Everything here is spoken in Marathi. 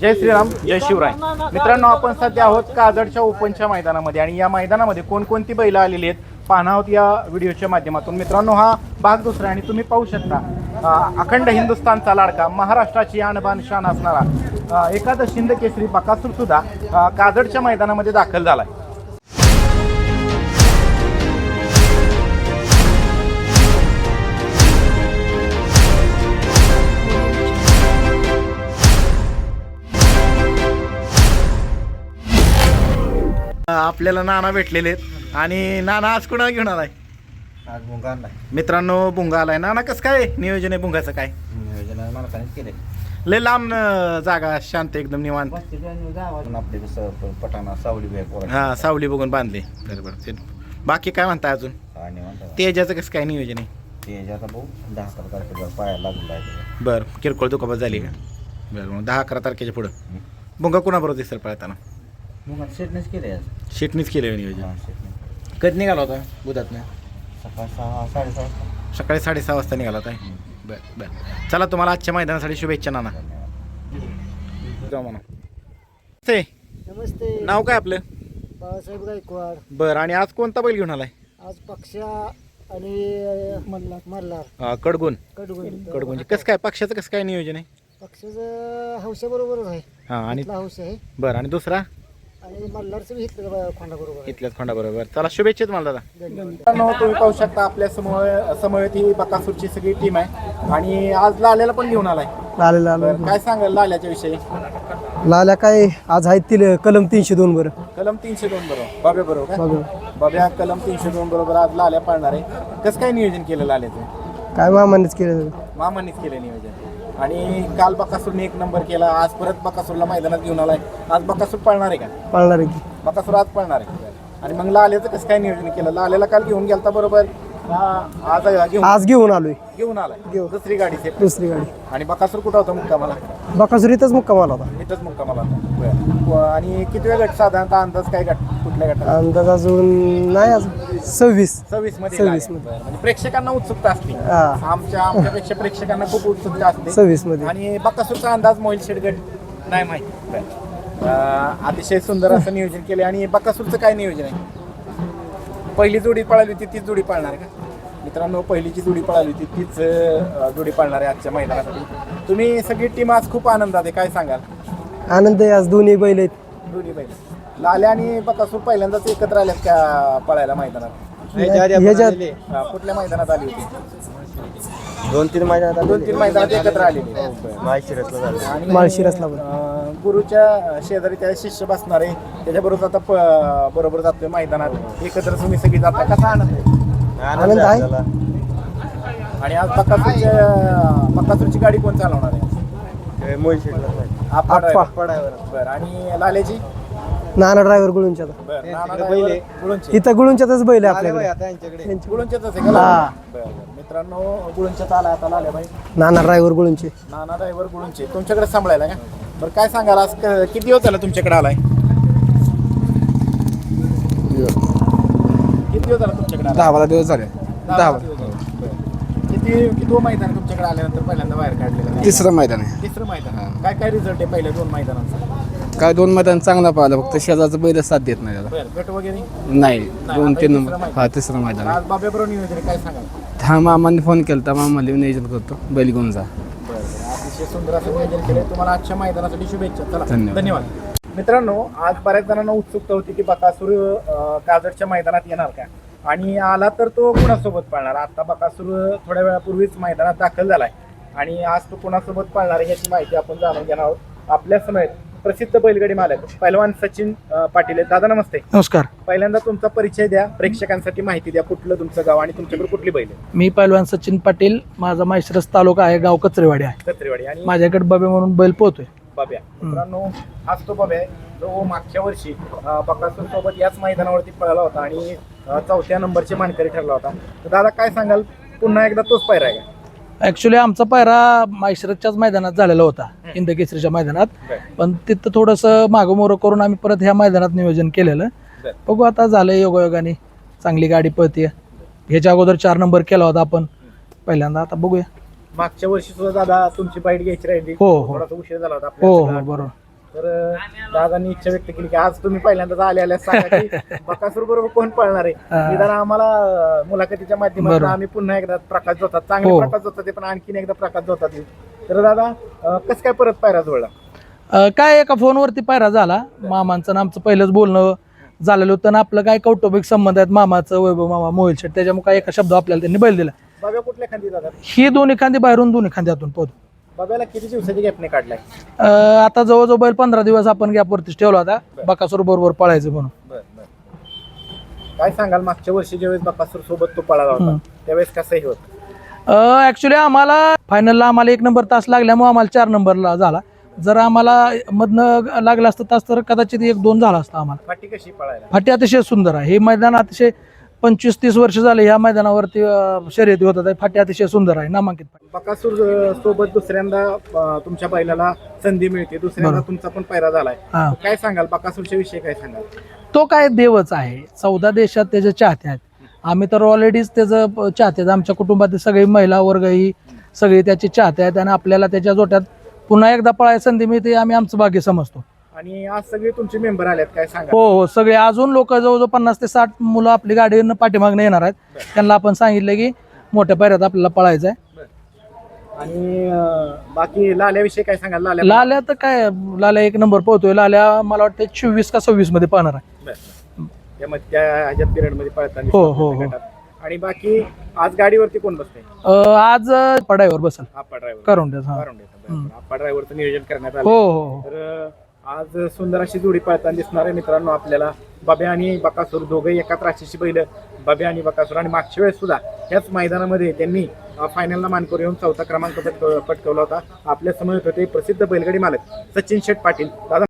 जय श्रीराम जय शिवराय. मित्रांनो आपण सध्या आहोत काजडच्या ओपनच्या मैदानामध्ये आणि या मैदानामध्ये कोणकोणती बैलं आलेली आहेत पाहणार आहोत या व्हिडिओच्या माध्यमातून. मित्रांनो हा भाग दुसरा आहे आणि तुम्ही पाहू शकता अखंड हिंदुस्थानचा लाडका महाराष्ट्राची आणबान शान असणारा एकादश हिंद केसरी बकासूर सुद्धा काजडच्या मैदानामध्ये दाखल झाला आहे आपल्याला नाना भेटलेले आहेत. आणि नाना आज कुणाला घेऊन आलाय? आज नाही मित्रांनो बुंगा आलाय. नाना कसं काय नियोजन आहे बुंगाचं काय? नियोजन केले लय लांब जागा शांत एकदम निवांत. आपले कसं पटाणा सावली हा सावली बघून बांधली. बरोबर ते बाकी काय म्हणताय अजून? आणि म्हणतात तेजाचं कसं काय नियोजन आहे? ते आता भाऊ दहा अकरा तारखेला पायाला लागून बरं किरकोळ दुखापत झाली का? बरं मग दहा अकरा तारखेच्या पुढं. बुंगा कुणाबरोबर दिसेल पळताना? मग शेटनेच केले आज. शेटनीच केलं नियोजन. हा, कधी निघाला होता बुधातनं? सकाळ सहा साडेसहा वाजता. सकाळी साडेसहा वाजता निघाला होता बरं बरं. चला तुम्हाला आजच्या मैदानासाठी शुभेच्छा नाना. जाऊ म्हणा. ते नमस्ते. नाव काय आपलं? बाळासाहेब गायकवाड. बरं आणि आज कोणता बैल घेऊन आलाय? आज पक्षा आणि मल्हार मल्हार. अं, कडगुण. कडगुण. कडगुणचे कसं काय पक्षाचं कसं काय नियोजन आहे? पक्षाचं हौशाबरोबरच आहे. हां आणि हौस आहे. बरं आणि दुसरा? आणि मल्हारचं बी इथलं खोंडा बरोबर आहे इथल्याच खोंडा बरोबर चला शुभेच्छा तुम्हाला दादा. मित्रांनो तुम्ही पाहू शकता आपल्यासमोर समवेत ही बकासूरची सगळी टीम आहे. आणि आज लाल्याला पण घेऊन आलाय. लाले लाल बरं काय सांगाल लाल्याच्या विषयी? लाल्या काय आज आहेत तील कलम तीनशे दोन बरं. कलम तीनशे दोन बरोबर बाब्या बरोबर का? बघा बाब्या कलम तीनशे दोन बरोबर आज लाल्या पाळणार आहे. कसं काय नियोजन केलं लाल्याचं? काय मामानेच केलं. मामांनीच केलं नियोजन. आणि काल बकासूरने एक नंबर केला आज परत बकासूरला मैदानात घेऊन आलाय. आज बकासूर पाळणार आहे का? पाळणार आहे की. बकासूर आज पळणार आहे. आणि मग लाल्याचं कसं काय नियोजन केलं? लाल्याला काल घेऊन गेलता बरोबर? हा, आज घेऊन आज घेऊन आलोय. घेऊन आलाय. घेऊन. दुसरी गाडी दुसरी गाडी. आणि बकासूर कुठं होता मुक्कामाला? बकासुरीतच मुक्काम आला होता. इथंच मुक्कामाला होता. बरं. व- आणि किती वेळ गट? साधारणतः अंदाज काय गट? कुठल्या गटात? अंदाज अजून नाही अजून. सव्वीस. सव्वीसमध्ये सव्वीस लागले. मध्ये. बरं. म्हणजे प्रेक्षकांना उत्सुकता असते. हा. आमच्या आमच्यापेक्षा प्रेक्षकांना खूप उत्सुकता असते. सव्वीसमध्ये. आणि बकासूरचा अंदाज मोहिल शेडगट नाही माहिती. अं, अतिशय सुंदर असं नियोजन केले आणि बकासूरचं काय नियोजन आहे? पहिली जोडी पळाली होती तीच जोडी पाळणार आहे का? मित्रांनो पहिलीची जोडी पळाली होती तीच अं, जोडी पाळणार आहे आजच्या मैदानासाठी. तुम्ही सगळी टीम आज खूप आनंदात आहे काय सांगाल? आनंद आहे आज दोन्ही बैल आहेत. दोन्ही बैल. लाल्या आणि बकासूर पहिल्यांदाच एकत्र आल्यात का पळायला मैदानात? ह्याच्यात कुठल्या मैदानात आली होती? दोन तीन महिन्यात दोन तीन मैदानात एकत्र आलेली. माहिशिरसला झालं. आणि माळशिरसला पण. अं, गुरुच्या शेजारी त्या शिष्य बसणार आहे त्याच्याबरोबर आता प- बरोबर जातोय मैदानात. एकत्र तुम्ही सगळी जाता कसा आनंद आहे? आनंद आहे. आणि आज बकासूरच्या बकासूरची गाडी कोण चालवणार आहे? आप्पा. बरं. आणि लालेची नाना ड्रायव्हर गुळूंच्या बरं. नाना driver गुळूंचे इथं गुळूंच्यातच बैल आहे आपल्याकडे. हा. मित्रांनो आला आता लाल्या नाना ड्रायव्हर गुळूंचे. नाना ड्रायव्हर गुळूंचे. तुमच्याकडे सांभाळायला का? बरं काय सांगाल? आज क- किती दिवस झाला तुमच्याकडे आलाय? किती दिवस झाला तुमच्याकडे? दहा बारा दिवस झाले. दहा दिवस झाले. बरं. किती किती मैदान तुमच्याकडे आल्यानंतर पहिल्यांदा बाहेर काढलेलं? तिसरं मैदान आहे. तिसरं मैदान. काय काय रिझल्ट आहे पहिल्या दोन मैदानांचा? काय दोन मैदान चांगला पाहिलं फक्त शेजारचं बैल साथ देत नाही त्याला. बरं गट वगैरे? नाही दोन तीन नंबर. हा तिसरं मैदान आहे. आज बाब्याबरोबर नियोजन आहे, काय सांगाल? हा मामाने फोन केला तर मामाला नियोजन करतो बैल घेऊन जा. अतिशय सुंदर असं नियोजन केलं तुम्हाला आजच्या मैदानासाठी शुभेच्छा. चला धन्यवाद. धन्यवाद. मित्रांनो आज बऱ्याच जणांना उत्सुकता होती की बकासूर अं, काजडच्या मैदानात येणार का? आणि आला तर तो कुणासोबत पाळणार? आता बकासूर थोड्या वेळापूर्वीच मैदानात दाखल झालाय. आणि आज तो कुणासोबत पाळणार आहे याची माहिती आपण जाणून घेणार आहोत. आपल्या समेत प्रसिद्ध बैलगाडी मालक पैलवान सचिन अं, पाटील आहेत. दादा नमस्ते. नमस्कार. पहिल्यांदा तुमचा परिचय द्या. प्रेक्षकांसाठी माहिती द्या कुठलं तुमचं गाव आणि तुमच्याकडे कुठली बैल आहे मी पैलवान सचिन पाटील. माझा माहेश्रस तालुका आहे गाव कचरेवाडी आहे. कत्रेवाडी आणि माझ्याकडे बबे म्हणून बैल पोहतोय. बाब्या मित्रांनो हाच तो बाब्या आहे. जो मागच्या वर्षी बकासूर सोबत याच मैदानावरती पळाला होता आणि अं, चौथ्या नंबरचे मानकरी ठरला होता. तर दादा काय सांगाल? पुन्हा एकदा तोच पायरा आहे का? ऍक्च्युली आमचा पायरा माहेश्रसच्याच मैदानात झालेला होता इंद केसरीच्या मैदानात. पण तिथं थोडंसं मागं मोरं करून आम्ही परत ह्या मैदानात नियोजन केलेलं. बघू आता झालं योगायोगाने चांगली गाडी पळते ह्याच्या अगोदर चार नंबर केला होता आपण. पहिल्यांदा आता बघूया. मागच्या वर्षी सुद्धा दादा तुमची बाईट घ्यायची राहिली. हो, हो. थोडासा उशीर झाला होता हो हो बरोबर. तर दादांनी इच्छा व्यक्त केली की आज तुम्ही पहिल्यांदाच आले आल्या सांगा की बकासूर बरोबर कोण पळणार आहे. निदान आम्हाला मुलाखतीच्या माध्यमातून. आम्ही पुन्हा एकदा प्रकाश जोतात चांगले हो. प्रकाश जोतात ते पण आणखीन एकदा प्रकाश जोतात. तर दादा कसं काय परत पायरा जोडला काय एका फोनवरती पायरा झाला मामांचं आणि आमचं पहिलंच बोलणं झालेलं होतं आणि आपलं काय कौटुंबिक संबंध आहेत मामाचं वैभव मामा मोहिल शेट त्याच्यामुळे काय एका शब्द आपल्याला त्यांनी बैल दिला बाबा कुठल्या खांदी दादा ही दोन्ही खांदी बाहेरून दोन्ही खांद्यातून पोहोच बाबाला किती दिवसाची गॅपने काढलाय? अं, आता जवळजवळ बैल पंधरा दिवस आपण गॅपवरतीच ठेवला होता. बकासूर बरोबर पळायचं म्हणून. बर बर. काय सांगाल मागच्या वर्षी ज्यावेळेस बकासूर सोबत तो पळाला होता. त्यावेळेस कसंही होत? ऍक्च्युली आम्हाला फायनलला आम्हाला एक नंबर तास लागल्यामुळे आम्हाला चार नंबरला झाला. जर आम्हाला मधनं लागलं असतं तास तर कदाचित एक दोन झाला असता आम्हाला. फाटी कशी पळायला? फाटी अतिशय सुंदर आहे. हे मैदान अतिशय पंचवीस तीस वर्ष झाले ह्या मैदानावरती शर्यती होतात. आहे. फाटी अतिशय सुंदर आहे नामांकित फाटी. बकासूर सोबत दुसऱ्यांदा अं, तुमच्या बैलाला संधी मिळते. दुसऱ्यांदा बरोबर. तुमचा पण पैरा झालाय. हा. काय सांगाल? बकासूरच्या विषयी काय सांगाल? तो काय देवच आहे. चौदा देशात त्याचे चाहते आहेत. आम्ही तर ऑलरेडीच त्याचं प- चाहते आहेत. आमच्या कुटुंबातील सगळी महिला वर्ग ही सगळी त्याचे चाहते आहेत आणि आपल्याला त्याच्या जोट्यात पुन्हा एकदा पळायची संधी मिळते आम्ही आमचं भाग्य समजतो. आणि आज सगळे तुमचे मेंबर आलेत काय सांगा? हो हो सगळे अजून लोक जवळजवळ पन्नास ते साठ मुलं आपली गाडीनं पाठीमागणं येणार आहेत. त्यांना आपण सांगितलं की मोठ्या पायऱ्यात आपल्याला पळायचं आहे. आणि अं, बाकी लाल्याविषयी काय सांगाल? लाल्या लाल्या तर काय लाल्या एक नंबर पोहतोय लाल्या मला वाटतं चोवीस का सव्वीसमध्ये पाहणार आहे. बर, बर. त्यामध्ये त्या ह्याच्यात पिरियडमध्ये पळताना हो, हो, हो. गटात. आणि बाकी आज गाडीवरती कोण बसते अं, आज पडायवर बसल. आप्पा ड्रायव्हर करून द्या हा हम्म. आप्पा ड्रायव्हरचं नियोजन करण्यात आलं हो हो हो. तर आज सुंदर अशी जोडी पळताना दिसणार आहे मित्रांनो आपल्याला. बबे आणि बकासूर दोघे एकाच राशीची पहिलं बबे आणि बकासूर आणि मागच्या वेळेस सुद्धा याच मैदानामध्ये त्यांनी फायनलला मानकर येऊन चौथा क्रमांक पटकवला होता. आपल्यासमोर होते प्रसिद्ध बैलगाडी मालक सचिन शेठ पाटील. दादा